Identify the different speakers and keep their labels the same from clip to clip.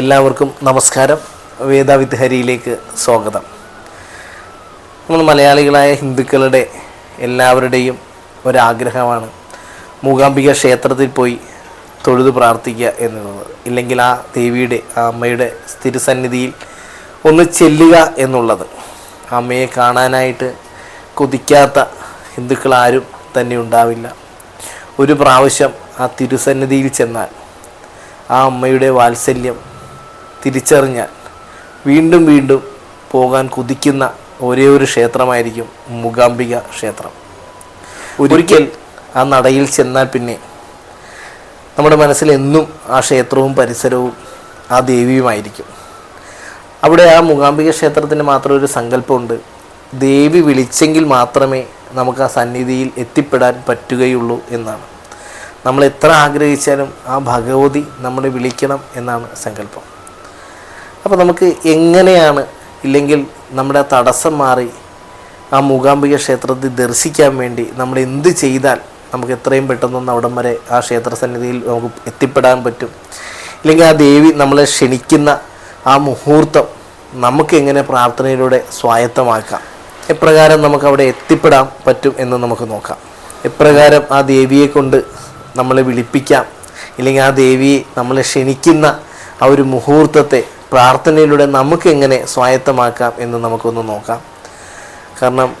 Speaker 1: എല്ലാവർക്കും നമസ്കാരം. വേദാവിത്ത് ഹരിയിലേക്ക് സ്വാഗതം. നമ്മൾ മലയാളികളായ ഹിന്ദുക്കളുടെ എല്ലാവരുടെയും ഒരാഗ്രഹമാണ് മൂകാംബിക ക്ഷേത്രത്തിൽ പോയി തൊഴുത് പ്രാർത്ഥിക്കുക എന്നുള്ളത്. ഇല്ലെങ്കിൽ ആ ദേവിയുടെ ആ അമ്മയുടെ സ്ഥിരസന്നിധിയിൽ ഒന്ന് ചെല്ലുക എന്നുള്ളത്. അമ്മയെ കാണാനായിട്ട് കൊതിക്കാത്ത ഹിന്ദുക്കൾ ആരും തന്നെ ഉണ്ടാവില്ല. ഒരു പ്രാവശ്യം ആ തിരുസന്നിധിയിൽ ചെന്നാൽ ആ അമ്മയുടെ വാത്സല്യം തിരിച്ചറിഞ്ഞാൽ വീണ്ടും വീണ്ടും പോകാൻ കുതിക്കുന്ന ഒരേ ഒരു ക്ഷേത്രമായിരിക്കും മൂകാംബിക ക്ഷേത്രം. ഒരിക്കൽ ആ നടയിൽ ചെന്നാൽ പിന്നെ നമ്മുടെ മനസ്സിൽ എന്നും ആ ക്ഷേത്രവും പരിസരവും ആ ദേവിയുമായിരിക്കും. അവിടെ ആ മൂകാംബിക ക്ഷേത്രത്തിന് മാത്രം ഒരു സങ്കല്പമുണ്ട്. ദേവി വിളിച്ചെങ്കിൽ മാത്രമേ നമുക്ക് ആ സന്നിധിയിൽ എത്തിപ്പെടാൻ പറ്റുകയുള്ളൂ എന്നാണ്. നമ്മൾ എത്ര ആഗ്രഹിച്ചാലും ആ ഭഗവതി നമ്മളെ വിളിക്കണം എന്നാണ് സങ്കല്പം. അപ്പോൾ നമുക്ക് എങ്ങനെയാണ് ഇല്ലെങ്കിൽ നമ്മുടെ ആ തടസ്സം മാറി ആ മൂകാംബിക ക്ഷേത്രത്തിൽ ദർശിക്കാൻ വേണ്ടി നമ്മൾ എന്ത് ചെയ്താൽ നമുക്ക് എത്രയും പെട്ടെന്നൊന്ന് അവിടം വരെ ആ ക്ഷേത്ര സന്നിധിയിൽ നമുക്ക് എത്തിപ്പെടാൻ പറ്റും. ഇല്ലെങ്കിൽ ആ ദേവി നമ്മളെ ക്ഷണിക്കുന്ന ആ മുഹൂർത്തം നമുക്ക് എങ്ങനെ പ്രാർത്ഥനയിലൂടെ സ്വായത്തമാക്കാം? എപ്രകാരം നമുക്ക് അവിടെ എത്തിപ്പെടാൻ പറ്റും എന്ന് നമുക്ക് നോക്കാം. എപ്രകാരം ആ ദേവിയെ കൊണ്ട് നമ്മളെ വിളിപ്പിക്കാം? ഇല്ലെങ്കിൽ ആ ദേവിയെ നമ്മളെ ക്ഷണിക്കുന്ന ആ ഒരു മുഹൂർത്തത്തെ പ്രാർത്ഥനയിലൂടെ നമുക്ക് എങ്ങനെ സ്വായത്തമാക്കാം എന്ന് നമുക്കൊന്ന് നോക്കാം. കാരണം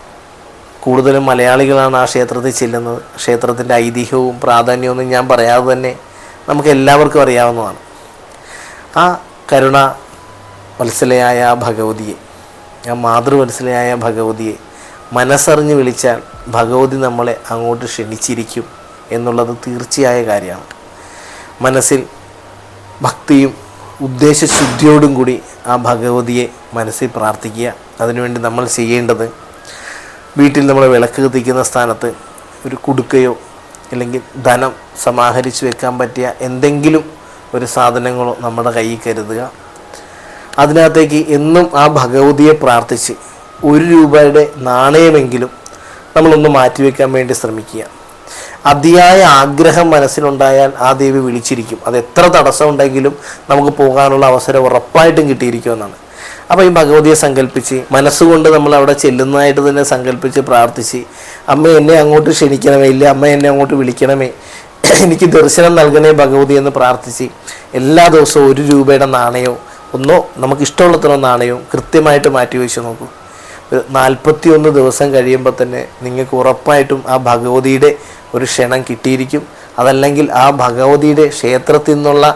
Speaker 1: കൂടുതലും മലയാളികളാണ് ആ ക്ഷേത്രത്തിൽ ചെല്ലുന്നത്. ക്ഷേത്രത്തിന്റെ ഐതിഹ്യവും പ്രാധാന്യവും ഞാൻ പറയാതെ തന്നെ നമുക്ക് എല്ലാവർക്കും അറിയാവുന്നതാണ്. ആ കരുണ വത്സലയായ ആ ഭഗവതിയെ ആ മാതൃവത്സലയായ ഭഗവതിയെ മനസ്സറിഞ്ഞ് വിളിച്ചാൽ ഭഗവതി നമ്മളെ അങ്ങോട്ട് ക്ഷണിച്ചിരിക്കും എന്നുള്ളത് തീർച്ചയായ കാര്യമാണ്. മനസ്സിൽ ഭക്തിയും ഉദ്ദേശശുദ്ധിയോടും കൂടി ആ ഭഗവതിയെ മനസ്സിൽ പ്രാർത്ഥിക്കുക. അതിനുവേണ്ടി നമ്മൾ ചെയ്യേണ്ടത് വീട്ടിൽ നമ്മൾ വിളക്ക് കത്തിക്കുന്ന സ്ഥാനത്ത് ഒരു കുടുക്കയോ അല്ലെങ്കിൽ ധനം സമാഹരിച്ച് വെക്കാൻ പറ്റിയ എന്തെങ്കിലും ഒരു സാധനങ്ങളോ നമ്മുടെ കയ്യിൽ കരുതുക. അതിനകത്തേക്ക് എന്നും ആ ഭഗവതിയെ പ്രാർത്ഥിച്ച് ഒരു രൂപയുടെ നാണയമെങ്കിലും നമ്മളൊന്ന് മാറ്റിവെക്കാൻ വേണ്ടി ശ്രമിക്കുക. അതിയായ ആഗ്രഹം മനസ്സിലുണ്ടായാൽ ആ ദേവി വിളിച്ചിരിക്കും. അത് എത്ര തടസ്സം ഉണ്ടെങ്കിലും നമുക്ക് പോകാനുള്ള അവസരം ഉറപ്പായിട്ടും കിട്ടിയിരിക്കുമെന്നാണ്. അപ്പോൾ ഈ ഭഗവതിയെ സങ്കല്പിച്ച് മനസ്സുകൊണ്ട് നമ്മൾ അവിടെ ചെല്ലുന്നതായിട്ട് തന്നെ സങ്കല്പിച്ച് പ്രാർത്ഥിച്ച് അമ്മ എന്നെ അങ്ങോട്ട് ക്ഷണിക്കണമേ ഇല്ല അമ്മ എന്നെ അങ്ങോട്ട് വിളിക്കണമേ എനിക്ക് ദർശനം നൽകണേ ഭഗവതി എന്ന് പ്രാർത്ഥിച്ച് എല്ലാ ദിവസവും ഒരു രൂപയുടെ നാണയവും ഒന്നോ നമുക്ക് ഇഷ്ടമുള്ളത്ര നാണയവും കൃത്യമായിട്ട് മാറ്റി വെച്ച് നോക്കൂ. ഒരു നാൽപ്പത്തി ഒന്ന് ദിവസം കഴിയുമ്പോൾ തന്നെ നിങ്ങൾക്ക് ഉറപ്പായിട്ടും ആ ഭഗവതിയുടെ ഒരു ക്ഷണം കിട്ടിയിരിക്കും. അതല്ലെങ്കിൽ ആ ഭഗവതിയുടെ ക്ഷേത്രത്തിൽ നിന്നുള്ള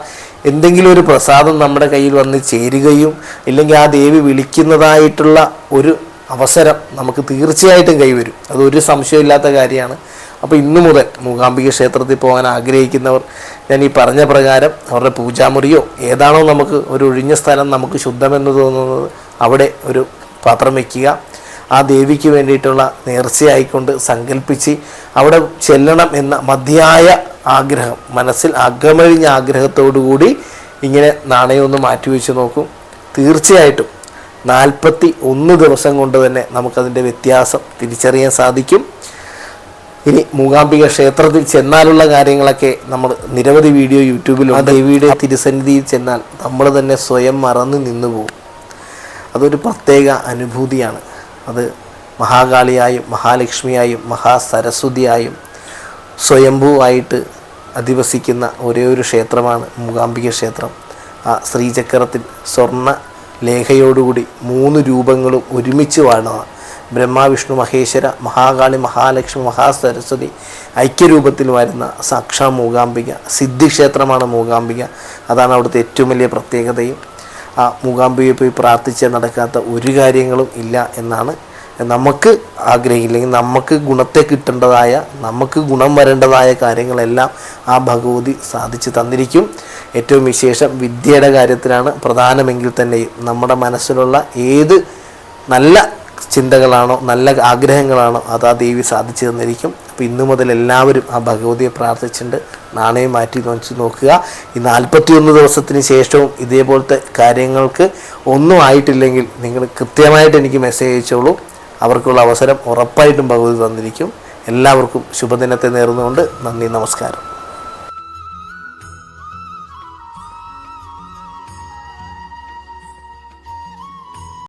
Speaker 1: എന്തെങ്കിലും ഒരു പ്രസാദം നമ്മുടെ കയ്യിൽ വന്ന് ചേരുകയും ഇല്ലെങ്കിൽ ആ ദേവി വിളിക്കുന്നതായിട്ടുള്ള ഒരു അവസരം നമുക്ക് തീർച്ചയായിട്ടും കൈവരും. അതൊരു സംശയമില്ലാത്ത കാര്യമാണ്. അപ്പോൾ ഇന്നു മുതൽ മൂകാംബിക ക്ഷേത്രത്തിൽ പോകാൻ ആഗ്രഹിക്കുന്നവർ ഞാൻ ഈ പറഞ്ഞ പ്രകാരം അവരുടെ പൂജാമുറിയോ ഏതാണോ നമുക്ക് ഒരു ഒഴിഞ്ഞ സ്ഥലം നമുക്ക് ശുദ്ധമെന്ന് തോന്നുന്നത് അവിടെ ഒരു പാത്രം വയ്ക്കുക ആ ദേവിക്ക് വേണ്ടിയിട്ടുള്ള നേർച്ചയായിക്കൊണ്ട് സങ്കല്പിച്ച് അവിടെ ചെല്ലണം എന്ന മതിയായ ആഗ്രഹം മനസ്സിൽ അകമഴിഞ്ഞ ആഗ്രഹത്തോടു കൂടി ഇങ്ങനെ നാണയം ഒന്ന് മാറ്റിവെച്ച് നോക്കും. തീർച്ചയായിട്ടും നാൽപ്പത്തി ഒന്ന് ദിവസം കൊണ്ട് തന്നെ നമുക്കതിന്റെ വ്യത്യാസം തിരിച്ചറിയാൻ സാധിക്കും. ഇനി മൂകാംബിക ക്ഷേത്രത്തിൽ ചെന്നാലുള്ള കാര്യങ്ങളൊക്കെ നമ്മൾ നിരവധി വീഡിയോ യൂട്യൂബിലും ദേവിയുടെ തിരുസന്നിധിയിൽ ചെന്നാൽ നമ്മൾ തന്നെ സ്വയം മറന്ന് നിന്നു പോകും അതൊരു പ്രത്യേക അനുഭൂതിയാണ്. മഹാകാളിയായും മഹാലക്ഷ്മിയായും മഹാസരസ്വതിയായും സ്വയംഭൂവായിട്ട് അധിവസിക്കുന്ന ഒരേ ഒരു ക്ഷേത്രമാണ് മൂകാംബിക ക്ഷേത്രം. ആ ശ്രീചക്രത്തിൽ സ്വർണ ലേഖയോടുകൂടി മൂന്ന് രൂപങ്ങളും ഒരുമിച്ച് വാഴുന്ന ബ്രഹ്മാവിഷ്ണു മഹേശ്വര മഹാകാളി മഹാലക്ഷ്മി മഹാസരസ്വതി ഐക്യരൂപത്തിൽ വരുന്ന സാക്ഷാ മൂകാംബിക സിദ്ധിക്ഷേത്രമാണ് മൂകാംബിക. അതാണ് അവിടുത്തെ ഏറ്റവും വലിയ പ്രത്യേകതയും. ആ മൂകാംബിയെ പോയി പ്രാർത്ഥിച്ച് നടക്കാത്ത ഒരു കാര്യങ്ങളും ഇല്ല എന്നാണ് നമുക്ക് ആഗ്രഹിക്കില്ലെങ്കിൽ നമുക്ക് ഗുണത്തെ കിട്ടേണ്ടതായ നമുക്ക് ഗുണം വരേണ്ടതായ കാര്യങ്ങളെല്ലാം ആ ഭഗവതി സാധിച്ചു തന്നിരിക്കും. ഏറ്റവും വിശേഷം വിദ്യയുടെ കാര്യത്തിലാണ്. പ്രധാനമെങ്കിൽ തന്നെയും നമ്മുടെ മനസ്സിലുള്ള ഏത് നല്ല ചിന്തകളാണോ നല്ല ആഗ്രഹങ്ങളാണോ അത് ആ ദേവി സാധിച്ചു തന്നിരിക്കും. അപ്പോൾ ഇന്നു മുതൽ എല്ലാവരും ആ ഭഗവതിയെ പ്രാർത്ഥിച്ചിട്ടുണ്ട്. നാണയം മാറ്റി വെച്ച് നോക്കുക. ഈ നാൽപ്പത്തിയൊന്ന് ദിവസത്തിന് ശേഷവും ഇതേപോലത്തെ കാര്യങ്ങൾക്ക് ഒന്നും ആയിട്ടില്ലെങ്കിൽ നിങ്ങൾ കൃത്യമായിട്ട് എനിക്ക് മെസ്സേജ് അയച്ചോളൂ. അവർക്കുള്ള അവസരം ഉറപ്പായിട്ടും ഭഗവതി തന്നിരിക്കും. എല്ലാവർക്കും ശുഭദിനത്തെ നേർന്നുകൊണ്ട് നന്ദി നമസ്കാരം.